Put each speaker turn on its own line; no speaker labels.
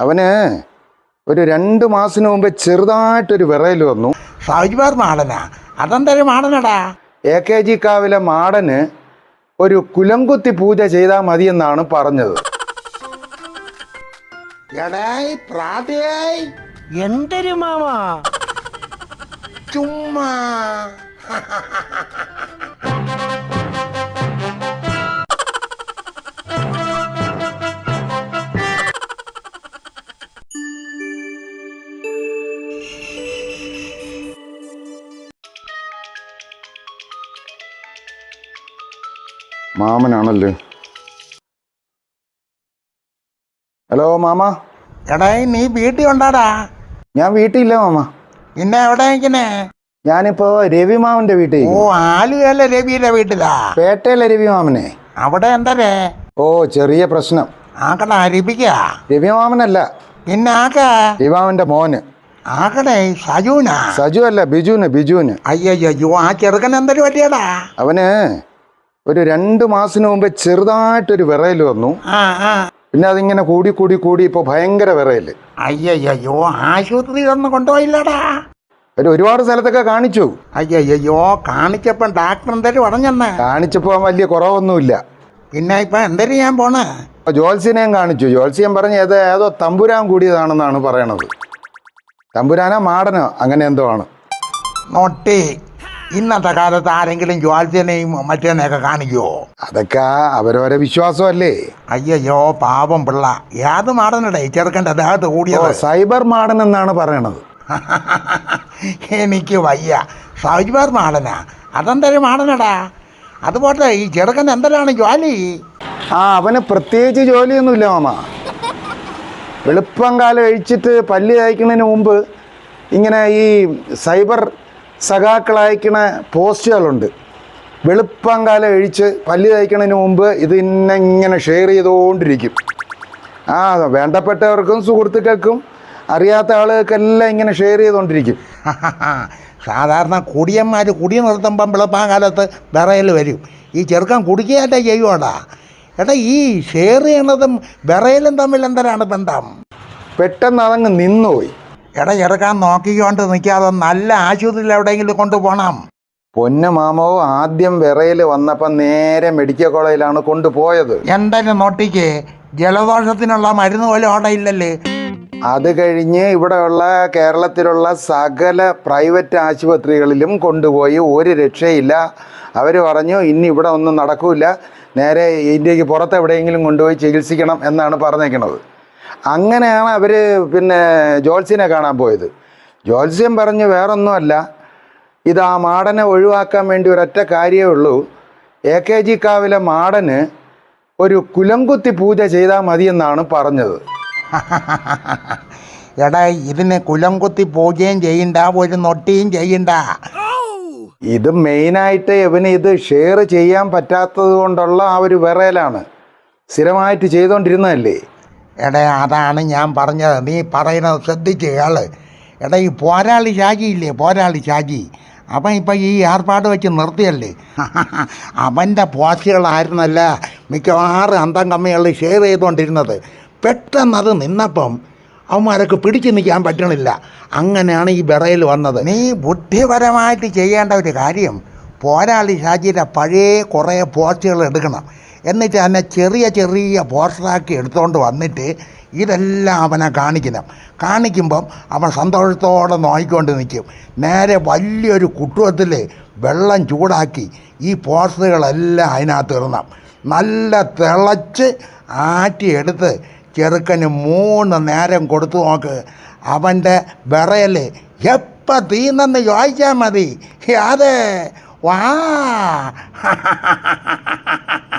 അവന് ഒരു രണ്ട് മാസത്തിന് മുമ്പ് ചെറുതായിട്ടൊരു വിറയൽ വന്നു.
സൗജിബാർ മാടനാ? അതെന്തൊരു മാടനടാ?
എ കെ ജി കാവിലെ മാടന് ഒരു കുലംകുത്തി പൂജ ചെയ്താൽ മതിയെന്നാണ് പറഞ്ഞത്.
എടായി പ്രാതയായി.
എന്തൊരു മാമാ?
ചുമ്മാ.
മാമനാണല്ലോ? ഹലോ മാമ.
എടാ നീ വീട്ടിൽ ഉണ്ടാടാ?
ഞാൻ വീട്ടിലില്ല മാമ.
പിന്നെ എവിടെ
ഞാനിപ്പോ രവി മാമന്റെ വീട്ടിൽ.
ഓ ആലുവല്ലേ രവിയുടെ വീട്ടിലാ?
പേട്ടയിലെ രവി മാമനെ?
അവിടെ എന്തരേ?
ഓ ചെറിയ പ്രശ്നം.
ആക്കടാ രവിക്ക
രവി മാമനല്ല.
പിന്നെ ആക്ക
രവി മാമന്റെ മോന്.
ആക്കടേ സജുനാ
സജു അല്ല ബിജുന് ബിജുന്
അയ്യോ ആ ചെറുക്കൻ എന്തൊരു പറ്റിയടാ?
അവന് ഒരു രണ്ട് മാസത്തിന് മുമ്പ് ചെറുതായിട്ടൊരു വിറയൽ വന്നു. പിന്നെ അതിങ്ങനെ കൂടി കൂടി കൂടി ഇപ്പൊ ഭയങ്കര വിറയൽ
അയ്യോ ഒന്നും കൊണ്ടുപോയില്ലടാ.
ഒരു ഒരുപാട് സ്ഥലത്തൊക്കെ കാണിച്ചു.
അയ്യയ്യോ കാണിച്ചപ്പം ഡാക്ടർ എന്തേലും പറഞ്ഞെന്ന്?
കാണിച്ചപ്പോ വലിയ കുറവൊന്നുമില്ല.
പിന്നെ ഇപ്പൊ എന്തേലും ഞാൻ പോണേ?
ജോത്സ്യനെയും കാണിച്ചു. ജോത്സ്യൻ പറഞ്ഞ ഏതോ ഏതോ തമ്പുരാൻ കൂടിയതാണെന്നാണ് പറയണത്. തമ്പുരാനോ മാടനോ അങ്ങനെ എന്തോ ആണ്.
നോട്ടി. ഇന്നത്തെ കാലത്ത് ആരെങ്കിലും ജ്വാൽജനെയും മറ്റേനെയൊക്കെ കാണിക്കുവോ?
അതൊക്കെ അവരവരെ വിശ്വാസമല്ലേ?
അയ്യോ പാപം പിള്ള. ഏത് മാടനടേ ചെറുക്കന്റെ ദേഹത്ത് കൂടിയത്?
സൈബർ മാടൻ എന്നാണ് പറയണത്.
എനിക്ക് വയ്യ. സൈബർ മാടനാ. അതെന്തൊരു മാടനടാ? അതുപോലെ ഈ ചെറുക്കൻ എന്തിനാണ് ജോലി
ആ അവന് പ്രത്യേകിച്ച് ജോലിയൊന്നുമില്ല മാമ. വെളുപ്പം കാലം കഴിച്ചിട്ട് പല്ല് തയ്ക്കുന്നതിന് മുമ്പ് ഇങ്ങനെ ഈ സൈബർ സഖാക്കൾ അയക്കണ പോസ്റ്റുകളുണ്ട്. വെളുപ്പാങ്കാലം കഴിച്ച് പല്ല് തയ്ക്കണതിന് മുമ്പ് ഇത് ഇന്നെ ഇങ്ങനെ ഷെയർ ചെയ്തുകൊണ്ടിരിക്കും ആ വേണ്ടപ്പെട്ടവർക്കും സുഹൃത്തുക്കൾക്കും അറിയാത്ത ആളുകൾക്കെല്ലാം ഇങ്ങനെ ഷെയർ ചെയ്തുകൊണ്ടിരിക്കും
സാധാരണ കുടിയന്മാർ കുടി നിർത്തുമ്പം വെളുപ്പാങ്കാലത്ത് വിറയൽ വരും. ഈ ചെറുക്കൻ കുടിക്കുകയല്ലേ ചെയ്യുവാടാ? എടാ ഈ ഷെയർ ചെയ്യണതും വിറയലും തമ്മിൽ എന്തരാണ് ബന്ധം?
പെട്ടെന്ന് അതങ്ങ് നിന്നുപോയി.
എടാ ചെറുക്കാൻ നോക്കിക്കൊണ്ട് നിൽക്കാതെ നല്ല ആശുപത്രിയിൽ എവിടെയെങ്കിലും കൊണ്ടുപോകണം.
പൊന്ന മാമോ ആദ്യം വിറയിൽ വന്നപ്പം നേരെ മെഡിക്കൽ കോളേജിലാണ് കൊണ്ടുപോയത്.
എന്തായാലും നോട്ടിക്ക് ജലദോഷത്തിനുള്ള മരുന്ന് പോലും അവിടെ ഇല്ലല്ലേ?
അത് കഴിഞ്ഞ് ഇവിടെയുള്ള കേരളത്തിലുള്ള സകല പ്രൈവറ്റ് ആശുപത്രികളിലും കൊണ്ടുപോയി ഒരു രക്ഷയില്ല. അവർ പറഞ്ഞു ഇനി ഇവിടെ ഒന്നും നടക്കൂല. നേരെ ഇന്ത്യയ്ക്ക് പുറത്ത് എവിടെയെങ്കിലും കൊണ്ടുപോയി ചികിത്സിക്കണം എന്നാണ് പറഞ്ഞേക്കണത്. അങ്ങനെയാണ് അവർ പിന്നെ ജോത്സ്യനെ കാണാൻ പോയത്. ജോത്സ്യം പറഞ്ഞ് വേറൊന്നുമല്ല. ഇത് ആ മാടനെ ഒഴിവാക്കാൻ വേണ്ടി ഒരൊറ്റ കാര്യമേ ഉള്ളൂ. എ കെ ജി കാവിലെ മാടന് ഒരു കുലംകുത്തി പൂജ ചെയ്താൽ മതിയെന്നാണ് പറഞ്ഞത്.
എടാ ഇതിന് കുലംകുത്തി പൂജയും ചെയ്യണ്ട ഒരു നൊട്ടിയും ചെയ്യണ്ട.
ഇത് മെയിനായിട്ട് ഇവന് ഇത് ഷെയർ ചെയ്യാൻ പറ്റാത്തത് കൊണ്ടുള്ള ആ ഒരു വിറയലാണ്. സ്ഥിരമായിട്ട് ചെയ്തുകൊണ്ടിരുന്നതല്ലേ
എടാ അതാണ് ഞാൻ പറഞ്ഞത്. നീ പറയുന്നത് ശ്രദ്ധിച്ച് കേൾ. എടാ ഈ പോരാളി ഷാജി ഇല്ലേ? പോരാളി ഷാജി. അവൻ ഇപ്പം ഈ ഏർപ്പാട് വെച്ച് നിർത്തിയല്ലേ? അവന്റെ പോസ്റ്റുകളായിരുന്നല്ല മിക്കവാറും അന്തം കമ്മികളിൽ ഷെയർ ചെയ്തുകൊണ്ടിരുന്നത്. പെട്ടെന്ന് അത് നിന്നപ്പം അവന്മാരൊക്കെ പിടിച്ചു നിൽക്കാൻ പറ്റണില്ല. അങ്ങനെയാണ് ഈ വിറയിൽ വന്നത്. നീ ബുദ്ധിപരമായിട്ട് ചെയ്യേണ്ട ഒരു കാര്യം പോരാളി ഷാജിയുടെ പഴയ കുറേ പോസ്റ്റുകൾ എടുക്കണം. എന്നിട്ട് അതിനെ ചെറിയ ചെറിയ പോർഷനാക്കി എടുത്തുകൊണ്ട് വന്നിട്ട് ഇതെല്ലാം അവനെ കാണിക്കണം. കാണിക്കുമ്പം അവൻ സന്തോഷത്തോടെ നോക്കിക്കൊണ്ട് നിൽക്കും. നേരെ വലിയൊരു കുട്ടുവത്തിൽ വെള്ളം ചൂടാക്കി ഈ പോർഷനുകളെല്ലാം അതിനകത്ത് ഇടണം. നല്ല തിളച്ച് ആറ്റിയെടുത്ത് ചെറുക്കന് മൂന്ന് നേരം കൊടുത്തു നോക്ക്. അവന്റെ വിറയൽ എപ്പോൾ തീന്നെന്ന് ചോദിച്ചാൽ മതി. അതെ. വാ.